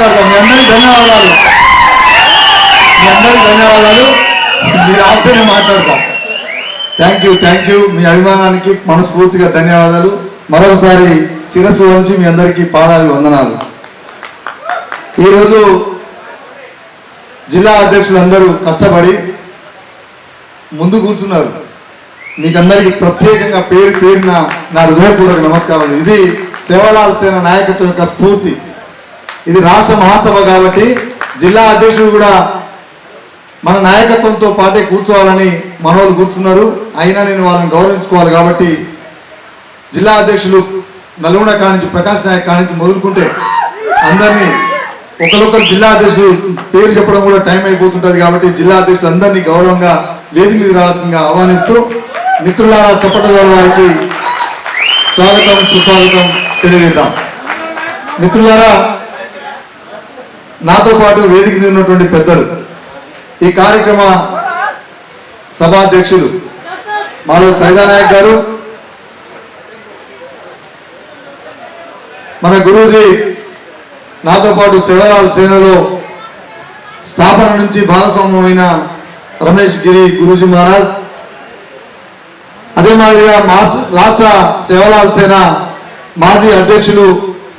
మాట్లాడతా. మీ అందరికీ ధన్యవాదాలు. మీ అందరికీ ధన్యవాదాలు. మీరు ఆపితేనే మాట్లాడతాం. థ్యాంక్ యూ థ్యాంక్ యూ మీ అభిమానానికి మనస్ఫూర్తిగా ధన్యవాదాలు. మరొకసారి శిరస్సు వంచి మీ అందరికీ పాదాలు వందనాలు. ఈరోజు జిల్లా అధ్యక్షులందరూ కష్టపడి ముందు కూర్చున్నారు. మీకందరికీ ప్రత్యేకంగా పేరు పేరున నా హృదయపూర్వక నమస్కారం ఇది సేవలాల్ సేన నాయకత్వం యొక్క స్ఫూర్తి. ఇది రాష్ట్ర మహాసభ కాబట్టి జిల్లా అధ్యక్షుడు కూడా మన నాయకత్వంతో పాటే కూర్చోవాలని మనోళ్ళు కూర్చున్నారు. అయినా నేను వాళ్ళని గౌరవించుకోవాలి కాబట్టి జిల్లా అధ్యక్షులు నల్గొండ కానించి ప్రకాష్ నాయక్ కానించి మొదలుకుంటే అందరినీ ఒకరొకరు జిల్లా అధ్యక్షులు పేరు చెప్పడం కూడా టైం అయిపోతుంటుంది కాబట్టి జిల్లా అధ్యక్షులు అందరినీ గౌరవంగా వేది మీద రావాల్సిందిగా ఆహ్వానిస్తూ మిత్రులారా చెప్పటగల వారికి స్వాగతం సుస్వాగతం తెలియజేద్దాం. మిత్రులారా నాతో పాటు వేదిక మీద ఉన్నటువంటి పెద్దలు ఈ కార్యక్రమ సభాధ్యక్షులు మాలో సైదానాయక్ గారు మన గురూజీ నాతో పాటు సేవలాల్ సేనలో స్థాపన నుంచి భాగస్వామ్యమైన రమేష్ గిరి గురూజీ మహారాజ్ అదే మాదిరిగా రాష్ట్ర సేవలాల్ సేన మాజీ అధ్యక్షులు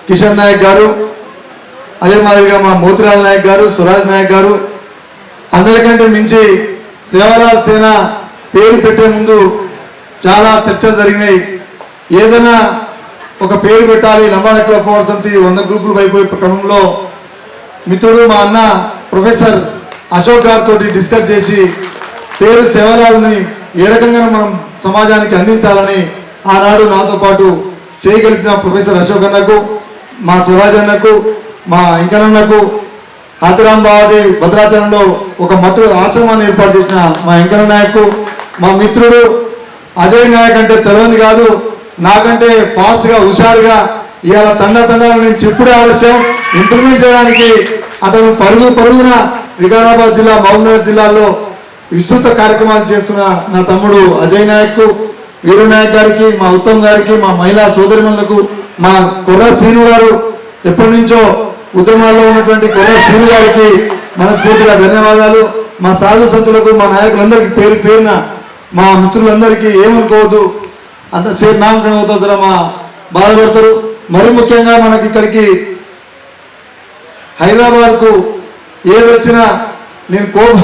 కిషన్ నాయక్ గారు అదే మాదిరిగా మా మోతిలాల్ నాయక్ గారు సురాజ్ నాయక్ గారు అందరికంటే మించి సేవలాల్ సేన పేరు పెట్టే ముందు చాలా చర్చలు జరిగినాయి. ఏదైనా ఒక పేరు పెట్టాలి లంబాడకల పవర్ సమితి వంద గ్రూపులు అయిపోయే క్రమంలో మిత్రుడు మా అన్న ప్రొఫెసర్ అశోక్ గారితో డిస్కస్ చేసి పేరు సేవలాల్ని ఏ రకంగా మనం సమాజానికి అందించాలని ఆనాడు నాతో పాటు చేయగలిగిన ప్రొఫెసర్ అశోక్ అన్నకు మా స్వరాజ్ అన్నకు మా ఇంకనన్నకు హాతిరామ్ బాబాజీ భద్రాచలంలో ఒక మట్టు ఆశ్రమాన్ని ఏర్పాటు చేసిన మా వెంకన్న నాయక్ మా మిత్రుడు అజయ్ నాయక్ అంటే తెలియదు కాదు నాకంటే ఫాస్ట్గా హుషారుగా ఇవాళ తండ తండాలు నేను చెప్పుడే ఆలస్యం. ఇంప్లిమెంట్ చేయడానికి అతను పరుగు పరుగున వికారాబాద్ జిల్లా మహబూబ్నగర్ జిల్లాలో విస్తృత కార్యక్రమాలు చేస్తున్న నా తమ్ముడు అజయ్ నాయక్ వీరు నాయక్ గారికి మా ఉత్తమ్ గారికి మా మహిళా సోదరిమణులకు మా కుర్ర శ్రీను గారు ఎప్పటి నుంచో ఉద్యమాల్లో ఉన్నటువంటి కొర్ర శ్రీను గారికి మనస్ఫూర్తిగా ధన్యవాదాలు. మా సాధు సంతులకు మా నాయకులందరికీ పేరు పేరున మా మిత్రులందరికీ ఏమనుకోవద్దు. అంత సేపు నామకరణం అవుతుంది మా బాధపడతారు. మరి ముఖ్యంగా మనకి ఇక్కడికి హైదరాబాద్కు ఏదొచ్చినా నేను కోప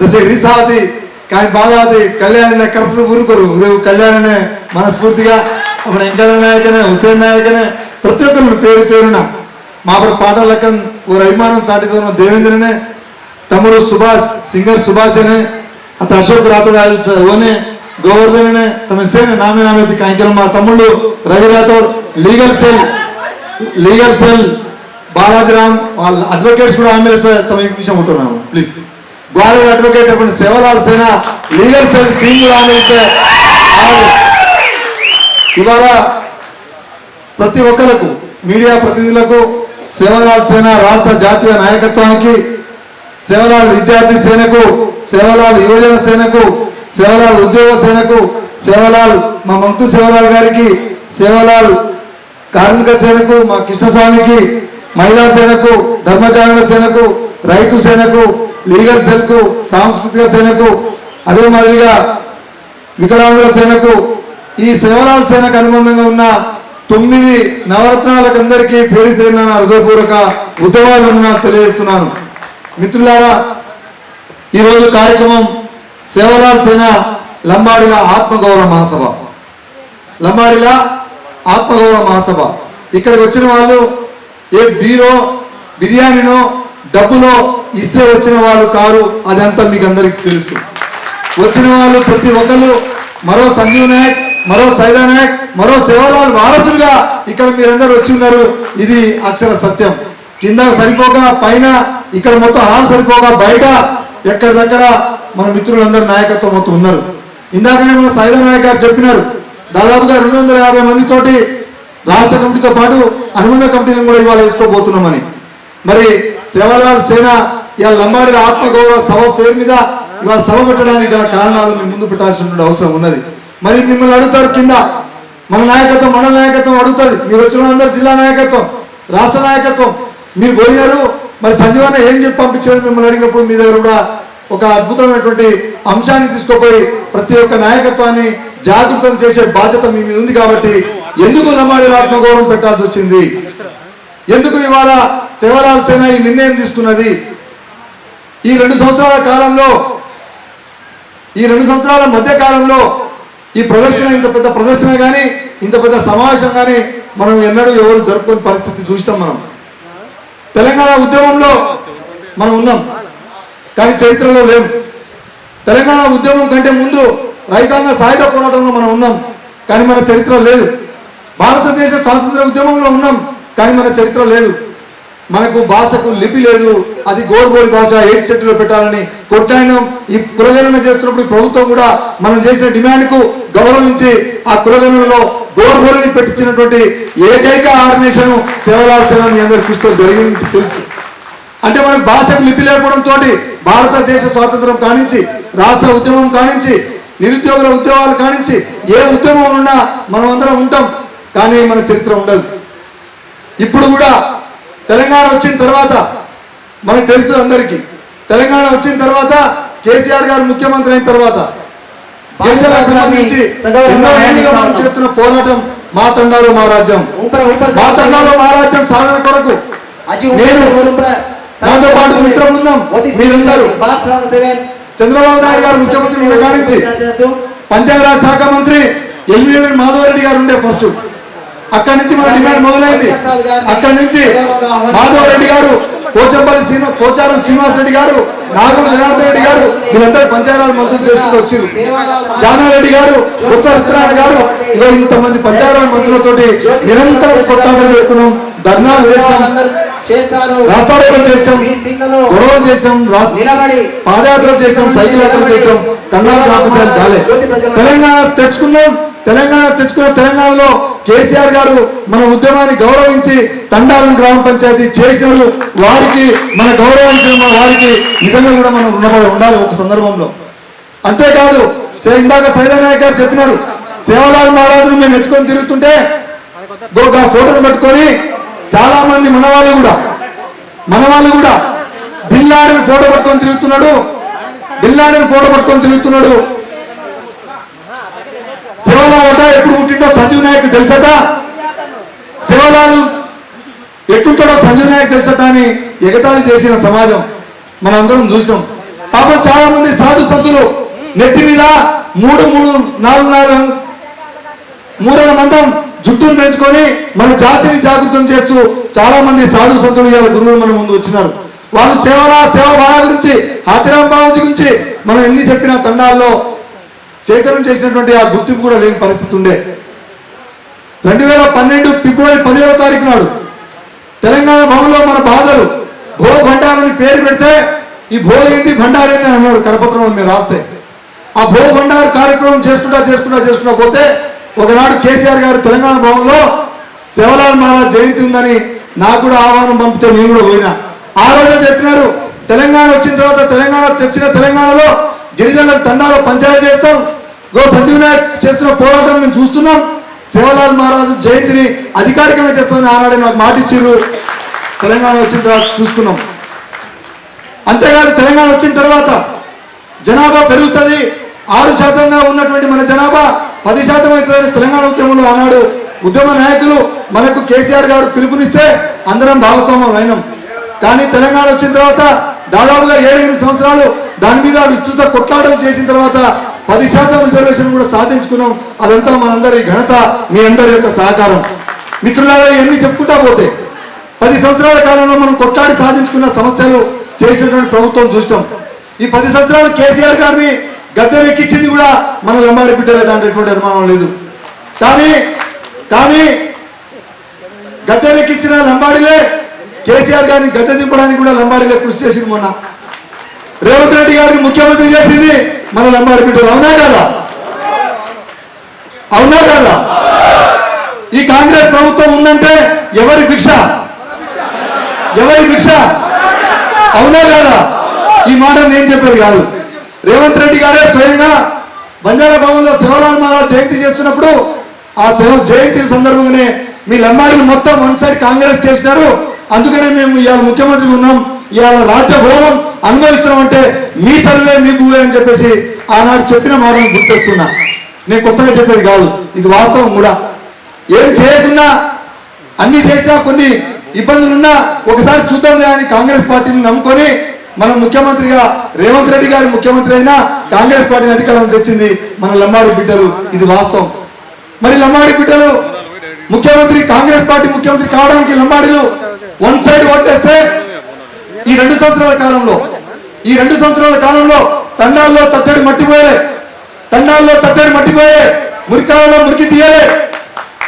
దశ రీసావతి కానీ బాధావతి కళ్యాణ్ కరెక్ట్ ఊరుకోరు. రేపు కళ్యాణనే మనస్ఫూర్తిగా అప్పుడు వెంకయ్య నాయకనే హుసేన్ నాయకనే ప్రతి ఒక్కరు పేరు పేరున మా అప్పుడు పాటల లెక్క ఓ అభిమానం చాటుతున్న దేవేంద్రనే తమ్ముడు సుభాష్ సింగర్ సుభాష్ అనే అత అశోక్ రాథోడ్ ఓనే గోవర్ధన్ ने తమ సేన నామే నామే కాంకిరం. మా తమ్ముళ్ళు Ravi Rathod legal cell legal cell Balajiram వాళ్ళ అడ్వకేట్స్ కూడా ఆమె తమ ఈ నిమిషం ఉంటున్నాము ప్లీజ్. గ్వాలియర్ అడ్వకేట్ అప్పుడు Sevalal Sena legal cell team కూడా ఆమె. ఇవాళ ప్రతి ఒక్కరికి మీడియా ప్రతినిధులకు సేవలాల్ సేన రాష్ట్ర జాతీయ నాయకత్వానికి సేవలాల్ విద్యార్థి సేనకు సేవలాల్ యువజన సేనకు సేవలాల్ ఉద్యోగ సేనకు సేవలాల్ మా మంతు సేవలాల్ గారికి సేవలాల్ కార్మిక సేనకు మా కృష్ణస్వామికి మహిళా సేనకు ధర్మచారణ సేనకు రైతు సేనకు లీగల్ సెల్కు సాంస్కృతిక సేనకు అదే మాదిరిగా వికలాంగుల సేనకు ఈ సేవలాల్ సేనకు అనుబంధంగా ఉన్న తొమ్మిది నవరత్నాలకు అందరికీ పేరు పేరున నా హృదయపూర్వక ఉద్యమాలు తెలియజేస్తున్నాను. మిత్రులారా ఈరోజు కార్యక్రమం సేవలాల్ సేన లంబాడిల ఆత్మగౌరవ మహాసభ. లంబాడిల ఆత్మగౌరవ మహాసభ. ఇక్కడికి వచ్చిన వాళ్ళు ఏ బీరో బిర్యానీనో డబ్బులో ఇస్తే వచ్చిన వాళ్ళు కారు అదంతా మీకు అందరికీ తెలుసు. వచ్చిన వాళ్ళు ప్రతి ఒక్కరు మరో సంజీవ్ నాయక్ మరో సైదానాయక్ మరో సేవలాల్ వారసులుగా ఇక్కడ మీరందరూ వచ్చి ఉన్నారు. ఇది అక్షర సత్యం. కింద సరిపోక పైన ఇక్కడ మొత్తం హాల్ సరిపోక బయట ఎక్కడిదక్కడ మన మిత్రులందరూ నాయకత్వం మొత్తం ఉన్నారు. ఇందాకనే మన సైదా నాయక్ గారు చెప్పినారు. దాదాపుగా రెండు వందల యాభై మందితోటి రాష్ట్ర కమిటీతో పాటు అనుబంధ కమిటీలను కూడా ఇవాళ వేసుకోబోతున్నామని. మరి సేవలాల్ సేన ఇవాళ లంబాడి ఆత్మగౌరవ సభ పేరు మీద ఇవాళ సభ పెట్టడానికి గల కారణాలు మేము ముందు పెట్టాల్సిన అవసరం ఉన్నది. మరి మిమ్మల్ని అడుగుతారు కింద. మన నాయకత్వం మన నాయకత్వం అడుగుతుంది. మీరు వచ్చిన అందరు జిల్లా నాయకత్వం రాష్ట్ర నాయకత్వం. మీరు పోయినారు మరి సంజీవన్న ఏం చెప్పి పంపించారు మిమ్మల్ని అడిగినప్పుడు మీ దగ్గర కూడా ఒక అద్భుతమైనటువంటి అంశాన్ని తీసుకుపోయి ప్రతి ఒక్క నాయకత్వాన్ని జాగృతం చేసే బాధ్యత మీ మీద ఉంది కాబట్టి ఎందుకు లమాడి ఆత్మగౌరవం పెట్టాల్సి వచ్చింది? ఎందుకు ఇవాళ సేవలాల్ సేన ఈ నిర్ణయం తీసుకున్నది? ఈ రెండు సంవత్సరాల కాలంలో ఈ రెండు సంవత్సరాల మధ్య కాలంలో ఈ ప్రదర్శన ఇంత పెద్ద ప్రదర్శన కానీ ఇంత పెద్ద సమావేశం కానీ మనం ఎన్నడూ ఎవరు జరుపుకునే పరిస్థితి చూసినాం మనం. తెలంగాణ ఉద్యమంలో మనం ఉన్నాం కానీ చరిత్రలో లేం. తెలంగాణ ఉద్యమం కంటే ముందు రైతాంగ సాయుధ పోరాటంలో మనం ఉన్నాం కానీ మన చరిత్ర లేదు. భారతదేశ స్వాతంత్ర ఉద్యమంలో ఉన్నాం కానీ మన చరిత్ర లేదు. మనకు భాషకు లిపి లేదు. అది గోర్గోరి భాష ఎయిట్ సెట్లో పెట్టాలని కొట్టాయనం ఈ కులగణన చేస్తున్నప్పుడు ప్రభుత్వం కూడా మనం చేసిన డిమాండ్కు గౌరవించి ఆ కులగణనలో గోర్గోరిని పెట్టించినటువంటి ఏకైక ఆర్గనైజేషన్ సేవలాల్ సేవ మీ అందరు చూస్తూ జరిగింది తెలుసు. అంటే మనకు భాషకు లిపి లేకపోవడంతో భారతదేశ స్వాతంత్రం కానించి రాష్ట్ర ఉద్యమం కానించి నిరుద్యోగుల ఉద్యోగాలు కానించి ఏ ఉద్యమం ఉన్నా మనం అందరం ఉంటాం. కానీ మన చరిత్ర ఉండదు. ఇప్పుడు కూడా తెలంగాణ వచ్చిన తర్వాత మనకు తెలుసు అందరికి. తెలంగాణ వచ్చిన తర్వాత కేసీఆర్ గారు ముఖ్యమంత్రి అయిన తర్వాత చేస్తున్న పోరాటం మా తండాలో మా రాజ్యం. మా తండాలో మా రాజ్యం సాధన కొరకు నేను దాంతో పాటు మిత్రబృందం మీరందరూ. చంద్రబాబు నాయుడు గారు ముఖ్యమంత్రి ఉండడానికి పంచాయతీరాజ్ శాఖ మంత్రి ఎల్వీఎన్ మాధవరెడ్డి గారు ఉండే ఫస్ట్. అక్కడి నుంచి మన డిమాండ్ మొదలైంది. అక్కడి నుంచి మాధవరెడ్డి గారు పోచంపల్లి శ్రీను పోచారం శ్రీనివాస్ రెడ్డి గారు నాగం జనార్దన్ రెడ్డి గారు వీళ్ళందరూ పంచాయతీరాజ్ మంత్రులు చేసుకుని వచ్చారు జానారెడ్డి గారు ఉత్సవ సత్యనారాయణ గారు ఇంత ఇంతమంది పంచాయతీరాజ్ మంత్రులతోటి నిరంతరం కొట్టాటలు పెట్టుకున్నాం ధర్నాలు చేస్తాం చేస్తారు చేస్తాం మీ గొడవలు చేస్తాం రా- నిలబడి పాదయాత్ర చేసాం సైకిల్ యాత్ర చేస్తాం కన్నాలు రాకపోతే కాలే. తెలంగాణ తెచ్చుకున్నాం తెలంగాణ తెచ్చుకున్న తెలంగాణలో కేసీఆర్ గారు మన ఉద్యమాన్ని గౌరవించి తండాలం గ్రామ పంచాయతీ చేసినారు. వారికి మన గౌరవించిన వారికి నిజంగా కూడా మనం రుణపడి ఉండాలి ఒక సందర్భంలో. అంతేకాదు సే- ఇందాక సైదానాయక్ గారు చెప్పినారు సేవలాల్ మహారాజును మేము ఎత్తుకొని తిరుగుతుంటే ఒక ఫోటోలు పట్టుకొని చాలా మంది మనవాళ్ళు కూడా మనవాళ్ళు కూడా బిల్లాడిని ఫోటో పట్టుకొని తిరుగుతున్నాడు బిల్లాడిని ఫోటో పట్టుకొని తిరుగుతున్నాడు. శివలాలట ఎప్పుడు పుట్టిండో సంజీవ్ నాయక్ తెలుసట? శివలాలు ఎట్టుంటాడో సంజీవ్ నాయక్ తెలుసట అని ఎగతాళి చేసిన సమాజం మనం అందరం చూసినాం. పాపం చాలా మంది సాధు సంతులు నెత్తి మీద మూడు మూడు నాలుగు నాలుగు మూడవ మందం జుట్టును పెంచుకొని మన జాతిని జాగృతం చేస్తూ చాలా మంది సాధు సంతులు ఇవాళ గురువులు మన ముందు వచ్చినారు. వాళ్ళు సేవల సేవ భావ గురించి హాతిరాం బాబు గురించి మనం ఎన్ని చెప్పిన తండాల్లో చైతన్యం చేసినటువంటి ఆ గుర్తింపు కూడా లేని పరిస్థితి ఉండే. రెండు వేల పన్నెండు ఫిబ్రవరి పదిహేడవ తారీఖు నాడు తెలంగాణ భవన్లో మన బాధలు భో భండారని పేరు పెడితే ఈ భో ఏంది భండారేంది అని అన్నారు కరపత్రం మీరు రాస్తే. ఆ భో భండార్ కార్యక్రమం చేసుకుంటా చేసుకుంటా చేసుకుంటా పోతే ఒకనాడు కేసీఆర్ గారు తెలంగాణ భవన్లో శివలాల్ మహారాజ్ జయంతి ఉందని నాకు కూడా ఆహ్వానం పంపితే నేను కూడా పోయినా. ఆ రోజే చెప్పినారు తెలంగాణ వచ్చిన తర్వాత తెలంగాణ తెచ్చిన తెలంగాణలో గిరిజనుల తండాలో పంచాయతీ చేస్తాం. గో సంజీవ్ నాయక్ చేస్తున్న పోరాటం మేము చూస్తున్నాం. శివలాల్ మహారాజు జయంతిని అధికారికంగా చేస్తామని ఆనాడే నాకు మాట ఇచ్చిర్రు. తెలంగాణ వచ్చిన తర్వాత చూసుకున్నాం. అంతేకాదు తెలంగాణ వచ్చిన తర్వాత జనాభా పెరుగుతుంది. ఆరు శాతంగా ఉన్నటువంటి మన జనాభా పది శాతం అవుతుందని తెలంగాణ ఉద్యమంలో ఆనాడు ఉద్యమ నాయకులు మనకు కేసీఆర్ గారు పిలుపునిస్తే అందరం భాగస్వామ్యం అయినాం కానీ తెలంగాణ వచ్చిన తర్వాత దాదాపుగా ఏడెనిమిది సంవత్సరాలు దాని మీద విస్తృత కొట్లాటలు చేసిన తర్వాత పది శాతం రిజర్వేషన్ కూడా సాధించుకున్నాం. అదంతా మనందరి ఘనత మీ అందరి యొక్క సహకారం. మిత్రులారా ఇవన్నీ చెప్పుకుంటా పోతే పది సంవత్సరాల కాలంలో మనం కొట్లాడి సాధించుకున్న సమస్యలు చేసినటువంటి ప్రభుత్వం చూస్తాం ఈ పది సంవత్సరాలు కేసీఆర్ గారిని గద్దెనెక్కించింది కూడా మన లంబాడి బిడ్డలే దాంట్లో అనుమానం లేదు. కానీ కానీ గద్దెనెక్కించిన లంబాడిలే కేసీఆర్ గారిని గద్దె దింపడానికి కూడా లంబాడిలే కృషి చేసింది మొన్న. రేవంత్ రెడ్డి గారిని ముఖ్యమంత్రి చేసింది మన లంబాడి బిడ్డలు. అవునా కదా? అవునా కదా? ఈ కాంగ్రెస్ ప్రభుత్వం ఉందంటే ఎవరి భిక్ష? ఎవరి భిక్ష? అవునా కదా? ఈ మాట నేను చెప్పేది కాదు. రేవంత్ రెడ్డి గారే స్వయంగా బంజారా భవన్లో శివలాల్ మహారాజ్ జయంతి చేస్తున్నప్పుడు ఆ శివ జయంతి సందర్భంగానే మీ లమ్మాడిని మొత్తం వన్ సైడ్ కాంగ్రెస్ చేసినారు. అందుకనే మేము ఇవాళ ముఖ్యమంత్రి ఉన్నాం. ఇవాళ రాజ్య భోగం అనుభవిస్తున్నాం అంటే మీ చదివే మీ భూవే అని చెప్పేసి ఆనాడు చెప్పిన మాటను గుర్తొస్తున్నా. నేను కొత్తగా చెప్పేది కాదు ఇది వాస్తవం కూడా. ఏం చేయకుండా అన్ని చేసినా కొన్ని ఇబ్బందులున్నా ఒకసారి చూద్దాం అని కాంగ్రెస్ పార్టీని నమ్ముకొని మనం ముఖ్యమంత్రిగా రేవంత్ రెడ్డి గారి ముఖ్యమంత్రి అయినా కాంగ్రెస్ పార్టీని అధికారం తెచ్చింది మన లమ్మాడి బిడ్డలు. ఇది వాస్తవం. మరి లమ్మాడి బిడ్డలు ముఖ్యమంత్రి కాంగ్రెస్ పార్టీ ముఖ్యమంత్రి కావడానికి లంబాడీలు వన్ సైడ్ ఓటేస్తే ఈ రెండు సంవత్సరాల కాలంలో ఈ రెండు సంవత్సరాల కాలంలో తండాల్లో తట్టడి మట్టిపోయే తండాల్లో తట్టడి మట్టిపోయే మురికాలలో మురికి తీయలే.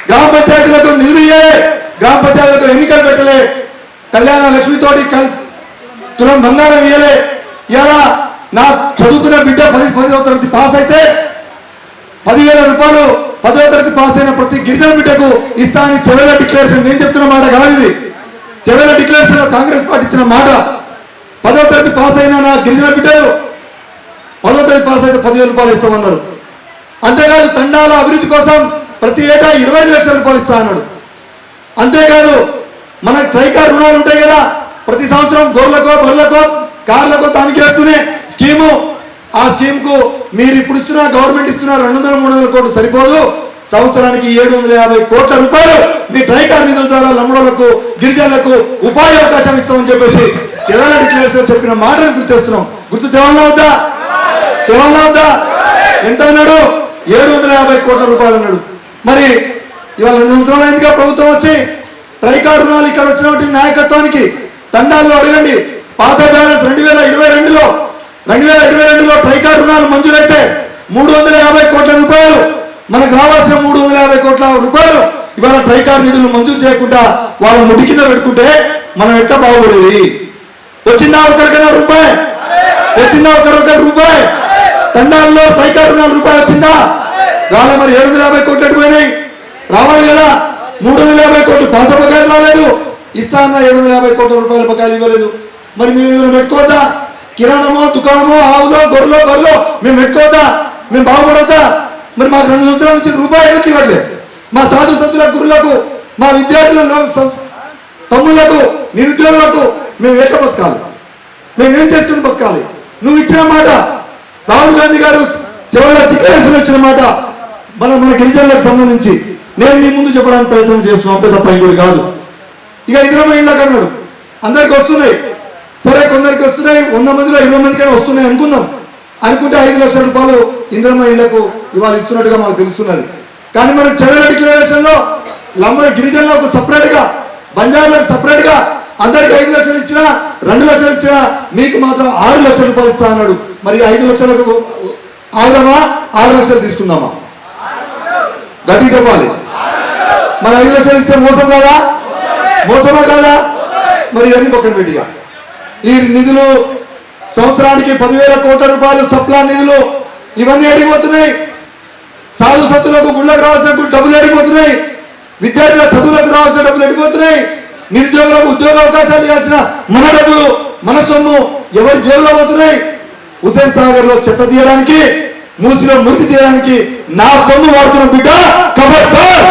గ్రామ పంచాయతీలకు నిధులు ఇయ్యలే. గ్రామ పంచాయతీలకు ఎన్నికలు పెట్టలే. కళ్యాణ లక్ష్మితోటి కల్ తులం బంగారం ఇయ్యలే. ఇలా నా చదువుకున్న బిడ్డ పది పదవ తరగతి పాస్ అయితే పదివేల రూపాయలు పదవ తరగతి పాస్ అయిన ప్రతి గిరిజన బిడ్డకు ఇస్తా అని చెవెల డిక్లరేషన్ నేను చెప్తున్న మాట కాదు ఇది. చివరి డిక్లరేషన్ కాంగ్రెస్ పార్టీ ఇచ్చిన మాట పదో తరగతి పాస్ అయిన నా గిరిజన బిడ్డలు పదో తరగతి పాస్ అయితే పదివేల రూపాయలు ఇస్తామన్నారు. అంతేకాదు తండాల అభివృద్ధి కోసం ప్రతి ఏటా ఇరవై ఐదు లక్షల రూపాయలు ఇస్తా అన్నాడు. అంతేకాదు మన ట్రైకార్ రుణాలు ఉంటాయి కదా ప్రతి సంవత్సరం గోర్లకో బర్లకో కార్లకో తనిఖీ వేసుకునే స్కీము. ఆ స్కీమ్కు మీరు ఇప్పుడు ఇస్తున్న గవర్నమెంట్ ఇస్తున్న రెండు వందల మూడు వందల కోట్లు సరిపోదు. సంవత్సరానికి ఏడు వందల యాభై కోట్ల రూపాయలు మీ ట్రైకార్ నిధుల ద్వారా లంబడోళ్ళకు గిరిజనులకు ఉపాధి అవకాశం ఇస్తామని చెప్పేసి చిరాల డిక్లరేషన్ చెప్పిన మాటను గుర్తేస్తున్నాం. గుర్తు తెలంగాణ వద్దా తెలంగాణ వద్దా ఎంత అన్నాడు? ఏడు వందల యాభై కోట్ల రూపాయలు అన్నాడు. మరి ఇవాళ రెండు సంవత్సరాలు అయిందిగా ప్రభుత్వం వచ్చి ట్రైకార్ రుణాలు ఇక్కడ వచ్చినటువంటి నాయకత్వానికి తండాల్లో అడగండి. పాత బ్యాలెన్స్ రెండు వేల ఇరవై రెండులో రెండు వేల ఇరవై రెండులో ట్రైకార్ రుణాలు మంజూరైతే మూడు వందల యాభై కోట్ల రూపాయలు. మనకు రావాల్సిన మూడు వందల యాభై కోట్ల రూపాయలు ఇవాళ ట్రైకార్ నిధులు మంజూరు చేయకుండా వాళ్ళ ముడి కింద పెట్టుకుంటే మనం ఎట్ట బాగుపడేది? వచ్చిందా ఒకరికైనా రూపాయి? వచ్చిందా ఒకరికొక రూపాయి? తండాల్లో ట్రైకార్ నాలుగు రూపాయలు వచ్చిందా? రాలే మరి ఏడు వందల యాభై కోట్లు ఎటు రావాలి కదా? మూడు వందల యాభై కోట్లు పాత బకాయిలు రాలేదు. ఇస్తా అన్న ఏడు వందల యాభై కోట్ల రూపాయల బకాయిలు ఇవ్వలేదు. మరి మేము ఏదైనా పెట్టుకోవద్దా? కిరాణమో దుకాణమో ఆవులో గొర్రెలో బర్రెలో మేము పెట్టుకోవద్దా? మేము బాగుపడద్దా? మరి మాకు రెండు సంవత్సరాల నుంచి రూపాయలు ఎందుకు ఇవ్వట్లేదు? మా సాధు సంతుల గురులకు మా విద్యార్థుల తమ్ముళ్ళకు నిరుద్యోగులకు మేము ఏక బతకాలి. మేము ఏం చేసుకుని బతకాలి? నువ్వు ఇచ్చిన మాట రాహుల్ గాంధీ గారు చివరిలో డిక్లరేషన్ ఇచ్చిన మాట మన మన గిరిజనులకు సంబంధించి నేను మీ ముందు చెప్పడానికి ప్రయత్నం చేస్తున్నాం అంతే తప్ప ఇంకోటి కాదు. ఇక ఇద్దరమ్మ ఇళ్ళకి అన్నాడు అందరికి వస్తున్నాయి. సరే కొందరికి వస్తున్నాయి వంద మందిలో ఇరవై మందికైనా వస్తున్నాయి అనుకుందాం. అనుకుంటే ఐదు లక్షల రూపాయలు ఇంద్రమ్మ ఇళ్ళకు ఇవాళ ఇస్తున్నట్టుగా మనకు తెలుస్తున్నది. కానీ మన చెడల డిక్లరేషన్లో లమ్మడి లంబ గిరిజనులకు సపరేట్గా బంజారులకు సపరేట్గా అందరికి ఐదు లక్షలు ఇచ్చినా రెండు లక్షలు ఇచ్చినా మీకు మాత్రం ఆరు లక్షల రూపాయలు ఇస్తా అన్నాడు. మరి ఐదు లక్షలకు ఆగుదామా? ఆరు లక్షలు తీసుకుందామా? గట్టి చెప్పాలి. మరి ఐదు లక్షలు ఇస్తే మోసం కాదా? మోసమా కాదా? మరి ఇవన్నీ పక్కన పెట్టిగా. ఈ నిధులు సంవత్సరానికి పదివేల కోట్ల రూపాయలు సప్లా నిధులు ఇవన్నీ అడిగిపోతున్నాయి. సాధు సత్తులకు గుళ్ళకు రావాల్సిన డబ్బులు అడిగిపోతున్నాయి. విద్యార్థుల చదువులకు రావాల్సిన డబ్బులు అడిగిపోతున్నాయి. నిరుద్యోగులకు ఉద్యోగ అవకాశాలు ఇవ్వాల్సిన మన డబ్బులు మన సొమ్ము ఎవరి జేబులో పోతున్నాయి? హుసేన్ సాగర్లో చెత్త తీయడానికి మూసిలో మురికి తీయడానికి నా సొమ్ము వాడుతున్న బిడ్డ కబడ్డార్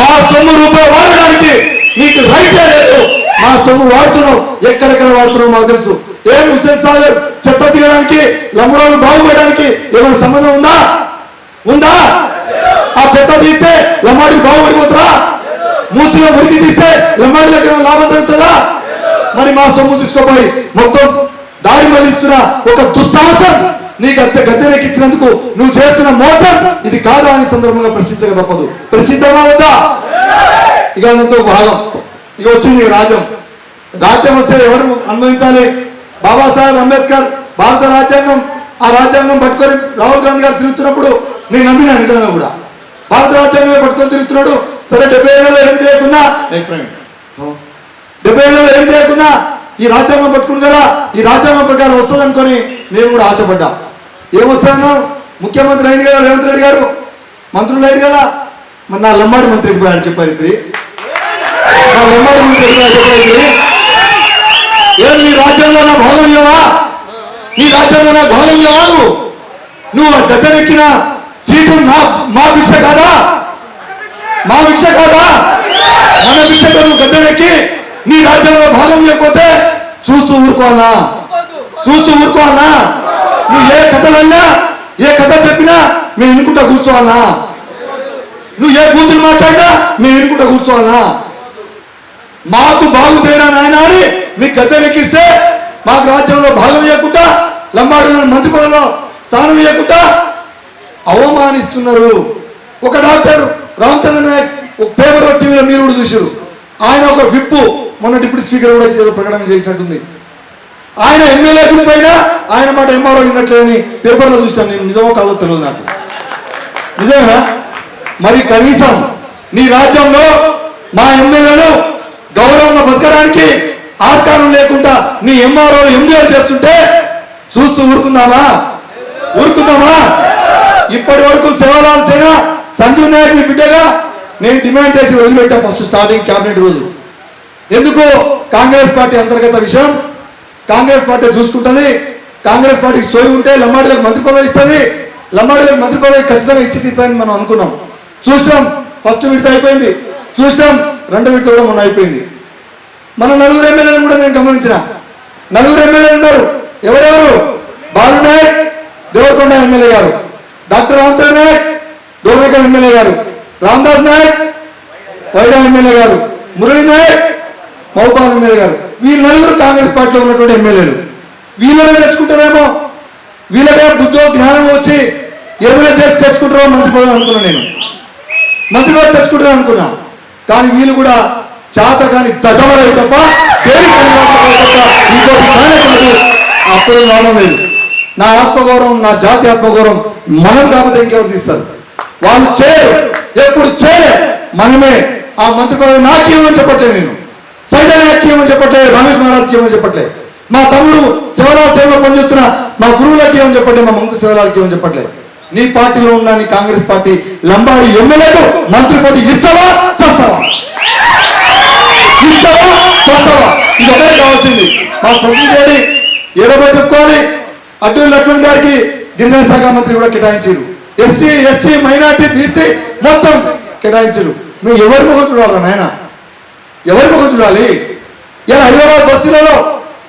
మా సొమ్ము రూపాయి వాడడానికి నీకు రైటే లేదు. మా సొమ్ము వాడుతున్నాం. ఎక్కడెక్కడ వాడుతున్నాం మాకు తెలుసు. ఏం హుసేన్ సాగర్ చెత్త తీయడానికి లంబడాలు బాగుపడడానికి ఏమైనా సంబంధం ఉందా? ఉందా? ఆ చెత్త తీస్తే లమ్మాడి బాగుపడిపోతారా మూసిలో మురికి తీస్తే లమ్మాడిలకు ఏమైనా లాభం జరుగుతుందా? మరి మా సొమ్ము తీసుకోపోయి మొత్తం దారి మళ్ళిస్తున్న ఒక దుస్సాహసం నీకు అంత గద్దెనెక్కించినందుకు నువ్వు చేస్తున్న మోసం ఇది కాదా అని సందర్భంగా ప్రశ్నించక తప్పదు. ప్రశ్నిద్దామా వద్దా? ఇక భాగం. ఇక వచ్చింది ఇక రాజ్యం. రాజ్యం వస్తే ఎవరు అనుభవించాలి? బాబాసాహెబ్ అంబేద్కర్ భారత రాజ్యాంగం ఆ రాజ్యాంగం పట్టుకొని రాహుల్ గాంధీ గారు తిరుగుతున్నప్పుడు నేను నమ్మినా నిజంగా కూడా. భారత రాజ్యాంగమే పట్టుకొని తిరుగుతున్నాడు. సరే డెబ్బై ఏళ్ళలో ఏం చేయకుండా డెబ్బై ఏళ్ళలో ఏం చేయకుండా ఈ రాజ్యాంగం పట్టుకుని కదా. ఈ రాజ్యాంగం ప్రకారం వస్తుంది అనుకొని నేను కూడా ఆశపడ్డా. ఏమొస్తాను ముఖ్యమంత్రి అయింది కదా రేవంత్ రెడ్డి గారు. మంత్రులు అయ్యారు కదా. మరి నా లంబాడి మంత్రి ఎక్కిపోయాడు చెప్పారు ఇత్రి నా లంబాడి మంత్రి చెప్పారు ఏం నీ రాజ్యంలో నా భాగం నీ రాజ్యంలో నా భాగం ఇవ్వవా నువ్వు? నువ్వు గద్దెనెక్కిన సీటు నా మా మా భిక్ష కాదా? మన భిక్షతో నువ్వు గద్దెనెక్కి నీ రాజ్యంలో భాగం లేకపోతే చూస్తూ ఊరుకోవాలా? చూస్తూ ఊరుకోవాలా? నువ్వు ఏ కథలన్నా ఏ కథ చెప్పినా మేము ఎన్నుకుంటా కూర్చోవాలా? నువ్వు ఏ బూతులు మాట్లాడినా మేము ఎన్నుకుంటా కూర్చోవాలా? మాకు బాగుదేరా నాయన అని మీకు గద్దెనెక్కిస్తే మాకు రాజ్యంలో భాగం ఇవ్వకుండా లంబాడులను మంత్రిపదంలో స్థానం ఇవ్వకుండా అవమానిస్తున్నారు. ఒక డాక్టర్ రామచంద్ర నాయక్ ఒక పేపర్ టీవీలో మీరు కూడా చూసారు ఆయన ఒక విప్పు మొన్న డిప్యూటీ స్పీకర్ కూడా ప్రకటన చేసినట్టుంది. ఆయన ఎమ్మెల్యే పైన ఆయన మాట ఎంఆర్ఓ విన్నట్లేదని పేపర్లో చూసాను నేను. నిజమో కాదో తెలియదు నాకు. నిజమేనా? మరి కనీసం నీ రాజ్యంలో మా ఎమ్మెల్యేలు గౌరవంగా బతకడానికి ఆస్కారం లేకుండా నీ ఎంఆర్ఓ ఎండిఓ చేస్తుంటే చూస్తూ ఊరుకుందామా? ఊరుకుందామా? ఇప్పటి వరకు సేవలాల్ సేన సంజీవ్ నాయక్ మీ బిడ్డగా నేను డిమాండ్ చేసి వదిలిపెట్టా ఫస్ట్ స్టార్టింగ్ క్యాబినెట్ రోజు. ఎందుకు కాంగ్రెస్ పార్టీ అంతర్గత విషయం. కాంగ్రెస్ పార్టీ చూసుకుంటుంది. కాంగ్రెస్ పార్టీకి సోయి ఉంటే లంబాడీలకు మంత్రి పదవి ఇస్తుంది. లంబాడీలకు మంత్రి పదవి ఖచ్చితంగా ఇచ్చి తీస్తాయని మనం అనుకున్నాం. చూసినాం ఫస్ట్ విడత అయిపోయింది. చూసినాం రెండో విడత కూడా మొన్న అయిపోయింది. మన నలుగురు ఎమ్మెల్యేలను కూడా నేను గమనించిన. నలుగురు ఎమ్మెల్యేలు ఉన్నారు. ఎవరెవరు? బాలు నాయక్ దేవరకొండ ఎమ్మెల్యే గారు. డాక్టర్ రామచంద్ర నాయక్ దోరకల్ ఎమ్మెల్యే గారు. రామదాస్ నాయక్ వైడా ఎమ్మెల్యే గారు. మురళీ నాయక్ మహబాద్ ఎమ్మెల్యే గారు. వీళ్ళు నలుగురు కాంగ్రెస్ పార్టీలో ఉన్నటువంటి ఎమ్మెల్యేలు. వీళ్ళనే తెచ్చుకుంటారేమో? వీళ్ళకే బుద్ధో జ్ఞానం వచ్చి ఎదురు చేసి తెచ్చుకుంటారో మంత్రి పదవి అనుకున్నాను నేను. మంత్రి పదవి తెచ్చుకుంటారో అనుకున్నా. కానీ వీళ్ళు కూడా చేత కానీ దద్దమలే తప్ప ఇంకోటి కానే అప్పుడు గౌరవం లేదు నా ఆత్మగౌరవం నా జాతి ఆత్మగౌరవం మనం కాకపోతే ఇంకెవరు తీస్తారు? వాళ్ళు చేయరు. ఎప్పుడు చేయరు. మనమే. ఆ మంత్రి పదవి నాకేమని చెప్పట్లే నేను. సైతం నాకేమని చెప్పట్లే రమేష్ మహారాజ్కి ఏమని చెప్పట్లే. మా తమ్ముడు శివరాజ్ సేవలో పనిచేస్తున్న మా గురువులకి ఏమని చెప్పట్లే మా మంత్రి శివరాజుకి ఏమని చెప్పట్లే. నీ పార్టీలో ఉన్న నీ కాంగ్రెస్ పార్టీ లంబాడి ఎమ్మెల్యేకు మంత్రి పదవి ఇస్తావా చేస్తావా? ఇస్తావా చేస్తావా ఇది ఒకటే కావాల్సింది. మా ప్రభుత్వ గారి ఏదో చెప్పుకోవాలి. అడ్డు లక్ష్మణ్ గారికి గిరిజన శాఖ మంత్రి కూడా కేటాయించారు. ఎస్సీ ఎస్టీ మైనార్టీ బీసీ మొత్తం కేటాయించారు. మేము ఎవరి ముఖం చూడాలి నాయన? ఎవరి ముఖం చూడాలి? ఇలా హైదరాబాద్ బస్తీలలో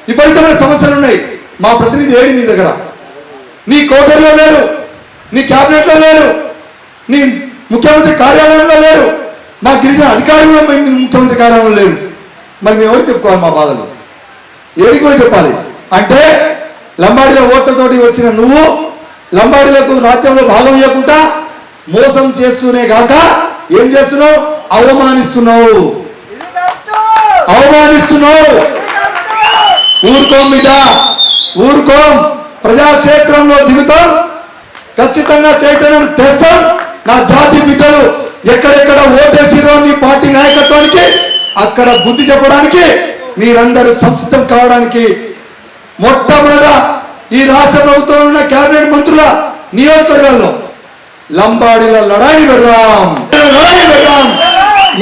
విపరీతమైన సమస్యలు ఉన్నాయి. మా ప్రతినిధి ఏడి నీ దగ్గర? నీ కోటర్లో లేరు. నీ క్యాబినెట్లో లేరు. నీ ముఖ్యమంత్రి కార్యాలయంలో లేరు. మా గిరిజన అధికారులు ముఖ్యమంత్రి కార్యాలయం లేరు. మరి మేము ఎవరు చెప్పుకోవాలి మా బాధలు? ఏడికి కూడా చెప్పాలి. అంటే లంబాడీల ఓట్లతోటి వచ్చిన నువ్వు లంబాడీలకు రాజ్యంలో భాగం ఇవ్వకుండా మోసం చేస్తూనే కాక ఏం చేస్తున్నావు? అవమానిస్తున్నావు. అవమానిస్తున్నావు. ఊరుకోం మీద. ఊరుకోం. ప్రజాక్షేత్రంలో దిగుతాం. ఖచ్చితంగా చైతన్యం తెస్తాం. నా జాతి బిడ్డలు ఎక్కడెక్కడ ఓటేసిరో నీ పార్టీ నాయకత్వానికి అక్కడ బుద్ధి చెప్పడానికి మీరందరూ సంసిద్ధం కావడానికి మొట్టమొదట ఈ రాష్ట్ర ప్రభుత్వం ఉన్న కేబినెట్ మంత్రుల నియోజకవర్గాల్లో లంబాడీల లడాయి పెడదాం. లడాయి పెడదాం.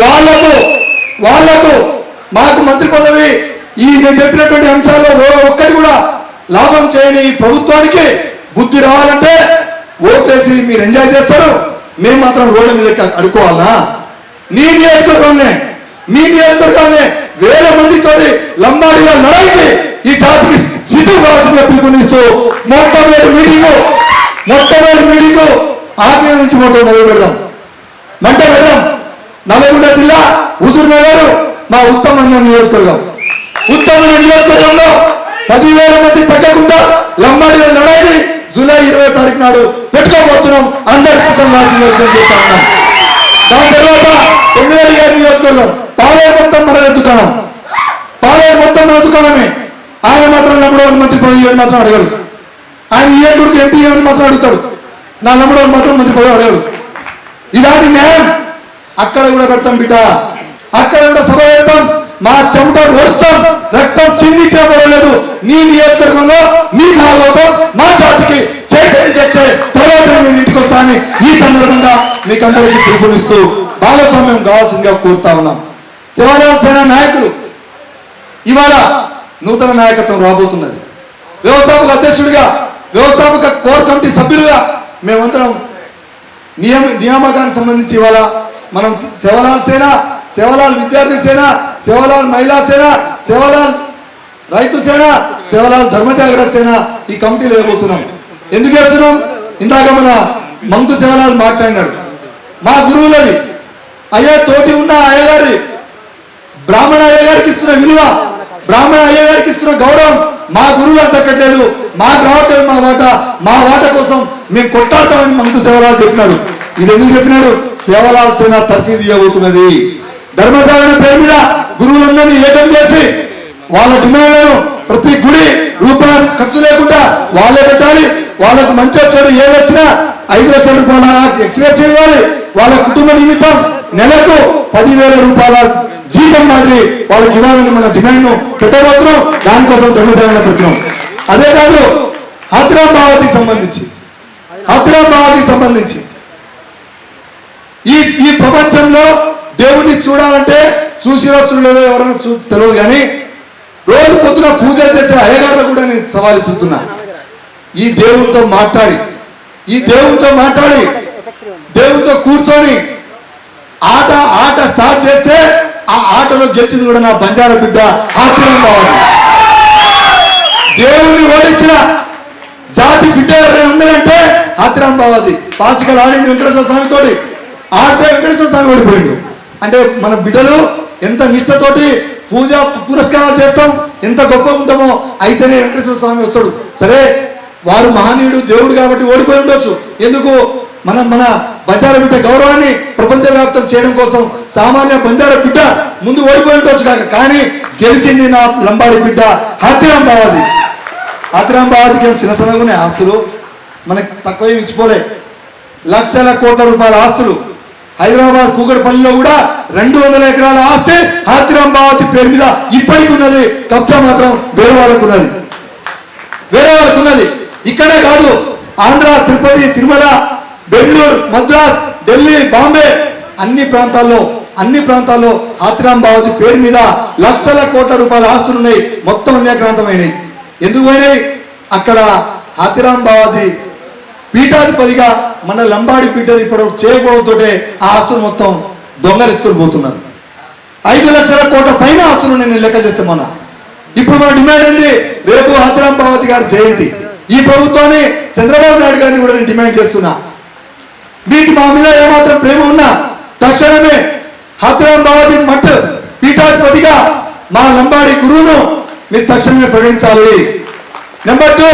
వాళ్ళకు వాళ్ళకు మాకు మంత్రి పదవి ఈ నేను చెప్పినటువంటి అంశాల్లో ఒక్కటి కూడా లాభం చేయని ఈ ప్రభుత్వానికి బుద్ధి రావాలంటే ఓటేసి మీరు ఎంజాయ్ చేస్తారు. మేము మాత్రం రోడ్ల మీద అడుకోవాలా నీ నియోజకవర్గంలో మీ నియోజకవర్గాన్ని వేల మందితోటి లంబాడిగా లడాయికి ఈ జాతికి సిద్ధు కావాల్సిందిగా పిలుపునిస్తూ మొట్టమొదటి మీటింగ్ మొట్టమొదటి మీటింగ్ ఆత్మీయ నుంచి మొత్తం మొదలు పెడదాం. మంట పెడదాం. నల్లగొండ జిల్లా హుజూర్ నగర్ మా ఉత్తమ నియోజకవర్గం. ఉత్తమ నియోజకవర్గంలో పదివేల మంది తగ్గకుండా లంబాడీల లడాయిని జూలై ఇరవై తారీఖు నాడు పెట్టుకోబోతున్నాం. అందరి సిద్ధం రాసి చేస్తా ఉన్నాం దాని తర్వాత రెండు వేల ఏడు నియోజకవర్గం పాలేరు మొత్తం మన దుకాణం పాలేరు మొత్తం మన దుకాణమే ఆయన మాత్రం నమ్ముడు మంత్రి పదవి మాత్రం అడగడు ఆయన ఏడుగురికి ఎంపీ ఇవ్వని మాత్రం అడుగుతాడు. నా నమ్ముడు మాత్రం మంత్రి పదవి అడగడు ఇలాంటి న్యాయం అక్కడ కూడా పెడతాం బిడ్డ. అక్కడ కూడా సభ పెడతాం. మా చెమట వస్తాం రక్తం చిందించిన పర్వాలేదు నీ నియోజకవర్గంలో మీ భాగవతం మా జాతికి చైతన్యం తెచ్చే తర్వాత నేను ఇంటికి వస్తానని ఈ సందర్భంగా మీకు అందరికీ పిలుపునిస్తూ భాగస్వామ్యం కావాల్సిందిగా కోరుతా ఉన్నాం. శివాలయం సేన నాయకులు ఇవాళ నూతన నాయకత్వం రాబోతున్నది. వ్యవస్థాపక అధ్యక్షుడిగా వ్యవస్థాపక కోర్ కమిటీ సభ్యులుగా మేమందరం నియమ నియామకానికి సంబంధించి ఇవాళ మనం శివలాల్ సేన శివలాల్ విద్యార్థి సేన సేవలాల్ మహిళా సేన సేవలాల్ రైతు సేన సేవలాల్ ధర్మజాగరణ సేన ఈ కమిటీలు వేయబోతున్నాం ఎందుకు వేస్తున్నాం ఇందాక మన మంతు సేవలాల్ మాట్లాడినాడు. మా గురువులది. అయ్యే తోటి ఉన్న అయ్యగారి బ్రాహ్మణ అయ్యగారికి ఇస్తున్న విలువ బ్రాహ్మణ అయ్యగారికి ఇస్తున్న గౌరవం మా గురువులు తగ్గట్లేదు మాకు రావట్లేదు మా వాట మా వాట కోసం మేము కొట్టాడతామని మంతు సేవలాల్ చెప్పినాడు. ఇది ఎందుకు చెప్పినాడు? సేవలాల్ సేన తర్ఫీదు ఇవ్వబోతున్నది. ధర్మసాగర పేరు మీద గురువులందరినీ ఏకం చేసి వాళ్ళ డిమాండ్లను ప్రతి గుడి రూపాయలు ఖర్చు లేకుండా వాళ్ళే పెట్టాలి. వాళ్ళకు మంచి వచ్చాడు ఏది వచ్చినా ఐదు లక్షల రూపాయల ఎక్స్ప్రెస్ ఇవ్వాలి వాళ్ళ కుటుంబ నిమిత్తం నెలకు పదివేల రూపాయల జీతం మాదిరి వాళ్ళకి ఇవ్వాలని మన డిమాండ్ను పెట్టబోతున్నాం. దానికోసం ధర్మసాగర పెట్టినాం. అదే కాదు హత్రాం బావాజీకి సంబంధించి హత్రాం బావాజీకి సంబంధించి ఈ ఈ ప్రపంచంలో దేవుణ్ణి చూడాలంటే చూసిరో చూడలేదో ఎవరైనా చూ తెలియదు కానీ రోజు పొద్దున పూజ చేసే అయ్యగారులు కూడా నేను సవాలిస్తున్నా ఈ దేవునితో మాట్లాడి ఈ దేవునితో మాట్లాడి దేవునితో కూర్చొని ఆట ఆట స్టార్ట్ చేస్తే ఆ ఆటలో గెలిచింది కూడా నా బంజారా బిడ్డ ఆత్మీయం కావాలి. దేవుణ్ణి ఓడించిన జాతి బిడ్డ ఎవరైనా ఉన్నారంటే ఆత్రం బావాజీ పాచికలు ఆడింది వెంకటేశ్వర స్వామి తోటి ఆడితే వెంకటేశ్వర స్వామి ఓడిపోయిండు. అంటే మన బిడ్డలు ఎంత నిష్ఠతోటి పూజ పురస్కారాలు చేస్తాం ఎంత గొప్ప ఉంటామో అయితేనే వెంకటేశ్వర స్వామి వస్తాడు. సరే వారు మహనీయుడు దేవుడు కాబట్టి ఓడిపోయి ఉండొచ్చు. ఎందుకు? మనం మన బంజారా బిడ్డ గౌరవాన్ని ప్రపంచవ్యాప్తం చేయడం కోసం సామాన్య బంజారా బిడ్డ ముందు ఓడిపోయి ఉండొచ్చు కాక. కానీ గెలిచింది నా లంబాడి బిడ్డ హాతిరాం బావాజీ హాతిరాం బావాజీకి ఏం చిన్న సన్నగా ఆస్తులు? మనకి తక్కువ మించిపోలే ఇచ్చిపోలే. లక్షల కోట్ల రూపాయల ఆస్తులు. హైదరాబాద్ కూకట్పల్లిలో కూడా రెండు వందల ఎకరాల ఆస్తి హాతిరామ్ బావాజీ పేరు మీద ఇప్పటికి ఉన్నది కబ్జా మాత్రం వేరే వాళ్ళకు ఉన్నది వేరే వాళ్ళకు ఉన్నది ఇక్కడే కాదు ఆంధ్ర తిరుపతి తిరుమల బెంగళూరు మద్రాస్ ఢిల్లీ బాంబే అన్ని ప్రాంతాల్లో అన్ని ప్రాంతాల్లో హాతిరామ్ బావాజీ పేరు మీద లక్షల కోట్ల రూపాయల ఆస్తులు ఉన్నాయి. మొత్తం అన్యాక్రాంతమైనవి ఎందుకు పోయినాయి? అక్కడ హాతిరామ్ బావాజీ పీఠాధిపతిగా మన లంబాడి పీఠాలు ఇప్పుడు చేయకపోవడంతో ఆ ఆస్తులు మొత్తం దొంగలెత్తుకుని పోతున్నారు. ఐదు లక్షల కోట్ల పైన ఆస్తులు నేను లెక్క చేస్తే మొన్న. ఇప్పుడు మన డిమాండ్ ఏంది? రేపు హాతిరాం భావతి గారి జయంతి. ఈ ప్రభుత్వాన్ని చంద్రబాబు నాయుడు గారిని కూడా నేను డిమాండ్ చేస్తున్నా. మీకు మా మీద ఏమాత్రం ప్రేమ ఉన్నా తక్షణమే హాతిరాం భావతి మట్ పీఠాధిపతిగా మా లంబాడి గురువును మీరు తక్షణమే ప్రకటించాలి. నెంబర్ టూ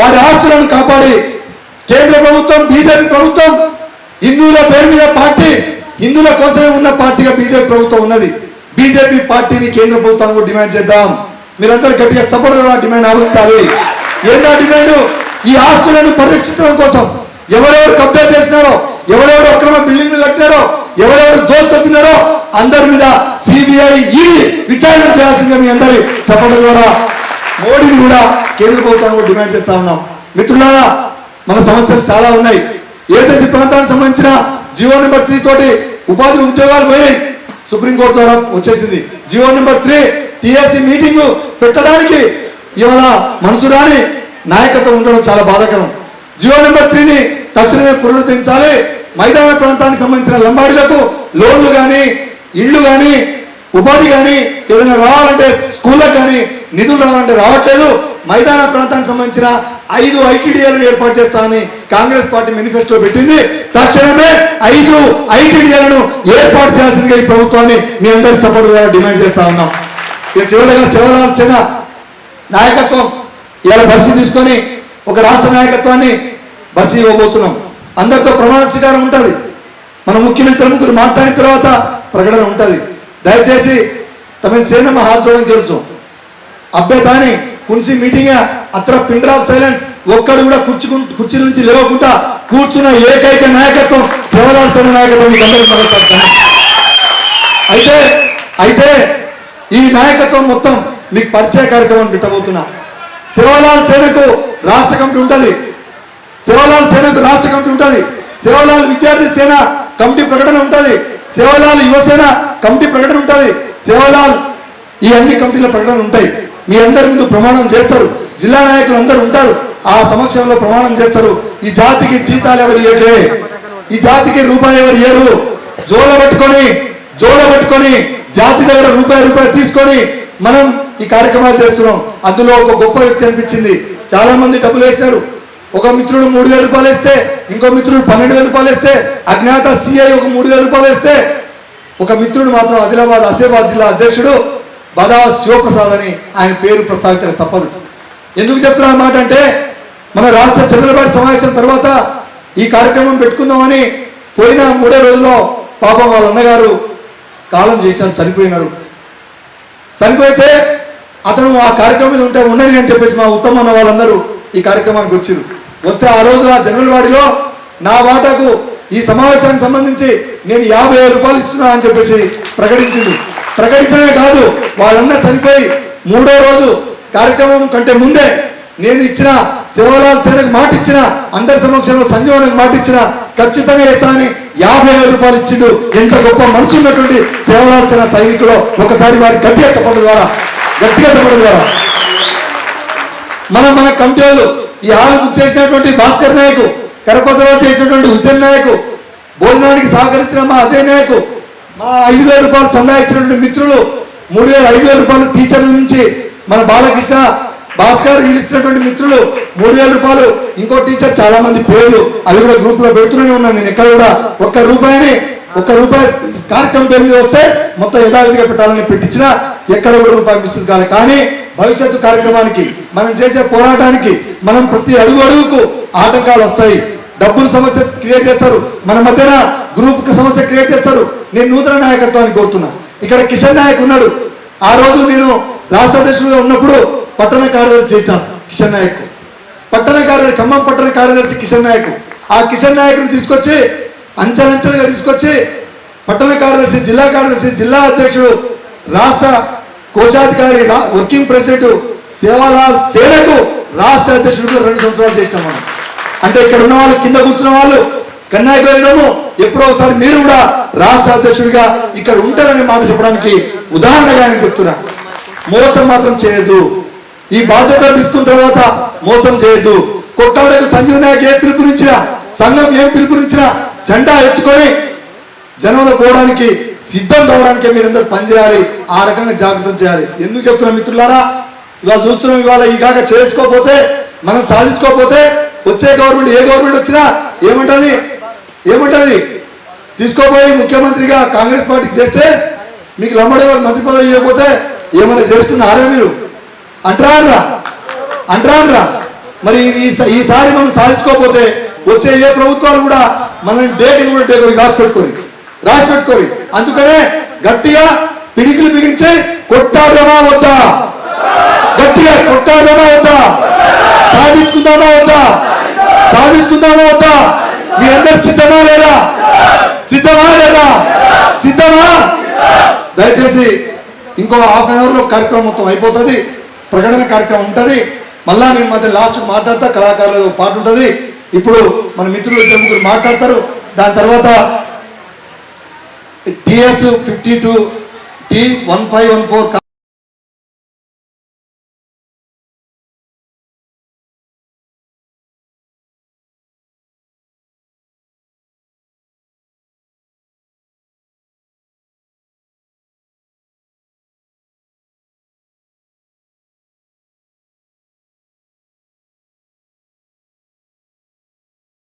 వారి ఆస్తులను కాపాడి కేంద్ర ప్రభుత్వం బీజేపీ ప్రభుత్వం హిందువుల పేరు మీద పార్టీ హిందువుల కోసమే ఉన్న పార్టీగా బీజేపీ ప్రభుత్వం ఉన్నది. బీజేపీ పార్టీని కేంద్ర ప్రభుత్వానికి కూడా డిమాండ్ చేద్దాం. మీరందరూ గట్టిగా చప్పడుగా డిమాండ్ ఆలోచించాలి ఏంటా డిమాండ్? ఈ ఆస్తులను పరిరక్షించడం కోసం ఎవరెవరు కబ్జా చేసినారో ఎవరెవరు అక్రమ బిల్డింగ్లు కట్టినారో ఎవరెవరు దోచుకొచ్చినారో అందరి మీద సిబిఐ ఈ విచారణ చేయాల్సిందిగా మీ అందరి చప్పట్ల ద్వారా మోడీని కూడా కేంద్ర ప్రభుత్వాన్ని కూడా డిమాండ్ చేస్తా ఉన్నాం. మిత్రులారా మన సమస్యలు చాలా ఉన్నాయి. ఏదైతే ప్రాంతానికి సంబంధించిన జియో నెంబర్ త్రీ తోటి ఉపాధి ఉద్యోగాలు పోయినాయి సుప్రీంకోర్టు ద్వారా వచ్చేసింది. GO number three TSC meeting పెట్టడానికి ఇవాళ మనసు రాని నాయకత్వం ఉండడం చాలా బాధాకరం. జియో నెంబర్ త్రీని తక్షణమే పునరుద్ధరించాలి మైదాన ప్రాంతానికి సంబంధించిన లంబాడీలకు లోన్లు కానీ ఇళ్ళు కానీ ఉపాధి కానీ ఏదైనా రావాలంటే స్కూళ్ళకు కానీ నిధులు రావాలంటే రావట్లేదు. మైదాన ప్రాంతానికి సంబంధించిన ఐదు ఐటీడీఏలను ఏర్పాటు చేస్తామని కాంగ్రెస్ పార్టీ మేనిఫెస్టో పెట్టింది. తక్షణమే ఐదు ఐటీడీఎలను ఏర్పాటు చేయాల్సిందిగా ఈ ప్రభుత్వాన్ని మీ అందరి సపోర్ట్ ద్వారా డిమాండ్ చేస్తా ఉన్నాం. ఇక చివరిగా శివలాల్ నాయకత్వం ఇలా బర్సీ తీసుకొని ఒక రాష్ట్ర నాయకత్వాన్ని బస్సు ఇవ్వబోతున్నాం. అందరితో ప్రమాణ స్వీకారం ఉంటుంది. మన ముఖ్యమంత్రి ముగ్గురు మాట్లాడిన తర్వాత ప్రకటన ఉంటుంది. దయచేసి తమ సేన మా తెలుసు అభ్యర్థాని కున్సి మీటింగ్ అత్ర పిండర్ ఆఫ్ సైలెన్స్ ఒక్కడు కూడా కుర్చీ కుర్చీ నుంచి లేవకుండా కూర్చున్న ఏకైక నాయకత్వం శివలాల్ సేన నాయకత్వం. మీకు అందరికీ అయితే అయితే ఈ నాయకత్వం మొత్తం మీకు పరిచయ కార్యక్రమం పెట్టబోతున్నా. శివలాల్ సేనకు రాష్ట్ర కమిటీ ఉంటుంది. శివలాల్ సేనకు రాష్ట్ర కమిటీ ఉంటుంది. శివలాల్ విద్యార్థి సేన కమిటీ ప్రకటన ఉంటుంది. శివలాల్ యువసేన కమిటీ ప్రకటన ఉంటుంది. శివలాల్ ఈ అన్ని కమిటీల ప్రకటన ఉంటాయి. మీ అందరి ముందు ప్రమాణం చేస్తారు. జిల్లా నాయకులు అందరు ఉంటారు. ఆ సమక్షంలో ప్రమాణం చేస్తారు. ఈ జాతికి జీతాలు ఎవరు ఇయ్యలే ఈ జాతికి రూపాయి ఎవరు ఇయ్యరు? జోల పట్టుకొని జోల పట్టుకొని జాతి దగ్గర రూపాయి రూపాయి తీసుకొని మనం ఈ కార్యక్రమాలు చేస్తున్నాం. అందులో ఒక గొప్ప వ్యక్తి అనిపించింది. చాలా మంది డబ్బులు వేసినారు. ఒక మిత్రుడు మూడు వేల రూపాయలు వేస్తే ఇంకో మిత్రుడు పన్నెండు వేల రూపాయలు వేస్తే అజ్ఞాత సిఐ ఒక మూడు వేల రూపాయలు వేస్తే ఒక మిత్రుడు మాత్రం ఆదిలాబాద్ అసేబాద్ జిల్లా అధ్యక్షుడు బదా శివప్రసాద్ అని ఆయన పేరు ప్రస్తావించక తప్పదు. ఎందుకు చెప్తున్నా అన్నమాట మాట అంటే మన రాష్ట్ర చంద్రబాబు సమావేశం తర్వాత ఈ కార్యక్రమం పెట్టుకుందామని పోయిన మూడే రోజుల్లో పాపం వాళ్ళ అన్నగారు కాలం చేసినారు చనిపోయినారు. చనిపోతే అతను ఆ కార్యక్రమం మీద ఉంటే ఉండని అని చెప్పేసి మా ఉత్తమ అన్న వాళ్ళందరూ ఈ కార్యక్రమానికి వచ్చారు. వస్తే ఆ రోజు ఆ జనరల్ వాడిలో నా వాటాకు ఈ సమావేశానికి సంబంధించి నేను యాభై వేల రూపాయలు ఇస్తున్నా అని చెప్పేసి ప్రకటించింది ప్రకటించడమే కాదు వాళ్ళన్న చనిపోయి మూడో రోజు కార్యక్రమం కంటే ముందే నేను ఇచ్చిన సేవలాల్ సేనకు మాట ఇచ్చిన అందరి సమక్షంలో సంజీవనకు మాట ఇచ్చిన ఖచ్చితంగా ఇస్తానని యాభై వేల రూపాయలు ఇచ్చిండు. ఎంత గొప్ప మనసు ఉన్నటువంటి సేవలాల్ సేన సైనికుడు ఒకసారి వారి గట్టిగా చెప్పడం ద్వారా గట్టిగా చెప్పడం ద్వారా. మన మన కంపెనీలు ఈ హాల్ బుక్ చేసినటువంటి భాస్కర్ నాయకు కరపతిలో చేసినటువంటి హుసేన్ నాయకు భోజనానికి సహకరించిన మా అజయ్ నాయకు మా ఐదు వేల రూపాయలు చందా ఇచ్చినటువంటి మిత్రులు మూడు వేల ఐదు వేల రూపాయలు టీచర్ల నుంచి మన బాలకృష్ణ భాస్కర్ వీళ్ళు ఇచ్చినటువంటి మిత్రులు మూడు వేల రూపాయలు ఇంకో టీచర్ చాలా మంది పేర్లు అవి కూడా గ్రూప్లో పెడుతూనే ఉన్నాను నేను. ఎక్కడ కూడా ఒక్క రూపాయిని ఒక్క రూపాయి కార్యక్రమం పేరు మీద వస్తే మొత్తం యథావిధిగా పెట్టాలని పెట్టించినా ఎక్కడ కూడా రూపాయి మిస్సులు కాదు. కానీ భవిష్యత్తు కార్యక్రమానికి మనం చేసే పోరాటానికి మనం ప్రతి అడుగు అడుగుకు ఆటంకాలు వస్తాయి. డబ్బులు సమస్య క్రియేట్ చేస్తారు. మన మధ్యన గ్రూప్ సమస్య క్రియేట్ చేస్తారు. నేను నూతన నాయకత్వాన్ని కోరుతున్నా. ఇక్కడ కిషన్ నాయక్ ఉన్నాడు. ఆ రోజు నేను రాష్ట్ర అధ్యక్షుడిగా ఉన్నప్పుడు పట్టణ కార్యదర్శి చేసిన కిషన్ నాయక్. పట్టణ కార్యదర్శి ఖమ్మం పట్టణ కార్యదర్శి కిషన్ నాయక్. ఆ కిషన్ నాయకుని తీసుకొచ్చి అంచెలంచెలుగా తీసుకొచ్చి పట్టణ కార్యదర్శి జిల్లా కార్యదర్శి జిల్లా అధ్యక్షుడు రాష్ట్ర కోశాధికారి వర్కింగ్ ప్రెసిడెంట్ సేవాలాల్ సేనకు రాష్ట్ర అధ్యక్షుడు రెండు సంవత్సరాలు చేసినాం అంటే ఇక్కడ ఉన్న వాళ్ళు కింద కూర్చున్న వాళ్ళు కన్నాయకు ఎప్పుడో ఒకసారి మీరు కూడా రాష్ట్ర అధ్యక్షుడిగా ఇక్కడ ఉంటారని మాట చెప్పడానికి ఉదాహరణగా నేను చెప్తున్నా. మోసం మాత్రం చేయొద్దు. ఈ బాధ్యత తీసుకున్న తర్వాత మోసం చేయొద్దు. కొట్టాడకు సంజీవ్ నాయక్ ఏ పిలుపునిచ్చినా సంఘం ఏం పిలుపునిచ్చినా జెండా ఎత్తుకొని జనంలో పోవడానికి సిద్ధం కావడానికి మీరందరూ పనిచేయాలి ఆ రకంగా జాగ్రత్త చేయాలి. ఎందుకు చెప్తున్నా మిత్రులారా? ఇవాళ చూస్తున్నాం ఇవాళ ఈ కాక చేసుకోకపోతే మనం సాధించుకోకపోతే వచ్చే గవర్నమెంట్ ఏ గవర్నమెంట్ వచ్చినా ఏమంటది? ఏముంటుంది? తీసుకోపోయి ముఖ్యమంత్రిగా కాంగ్రెస్ పార్టీకి చేస్తే మీకు లంబడి వాళ్ళు మంత్రి పదవి ఇవ్వకపోతే ఏమైనా చేసుకున్నారా మీరు? అంటరాన్రా అంటరాన్రా మరి ఈ ఈసారి మనం సాధించుకోకపోతే వచ్చే ఏ ప్రభుత్వాలు కూడా మనం డేట్ కూడా డేట్ రాసి పెట్టుకోరు రాసి పెట్టుకోరు అందుకనే గట్టిగా పిడికిలు బిగించి కొట్టాడమా వద్దా? గట్టిగా కొట్టాడమా వద్దా? సాధించుకుందామా వద్దా? సాధించుకుందామా వద్దా? మీ అందరు సిద్ధమా లేదా? సిద్ధమా లేదా? సిద్ధమా? దయచేసి ఇంకో హాఫ్ అన్ అవర్లో కార్యక్రమం మొత్తం అయిపోతుంది. ప్రకటన కార్యక్రమం ఉంటుంది. మళ్ళా నేను మధ్య లాస్ట్ మాట్లాడతా కళాకారులు పాట ఉంటుంది. ఇప్పుడు మన మిత్రులు ఇద్దరు ముగ్గురు మాట్లాడతారు. దాని తర్వాత TS fifty two T one five one four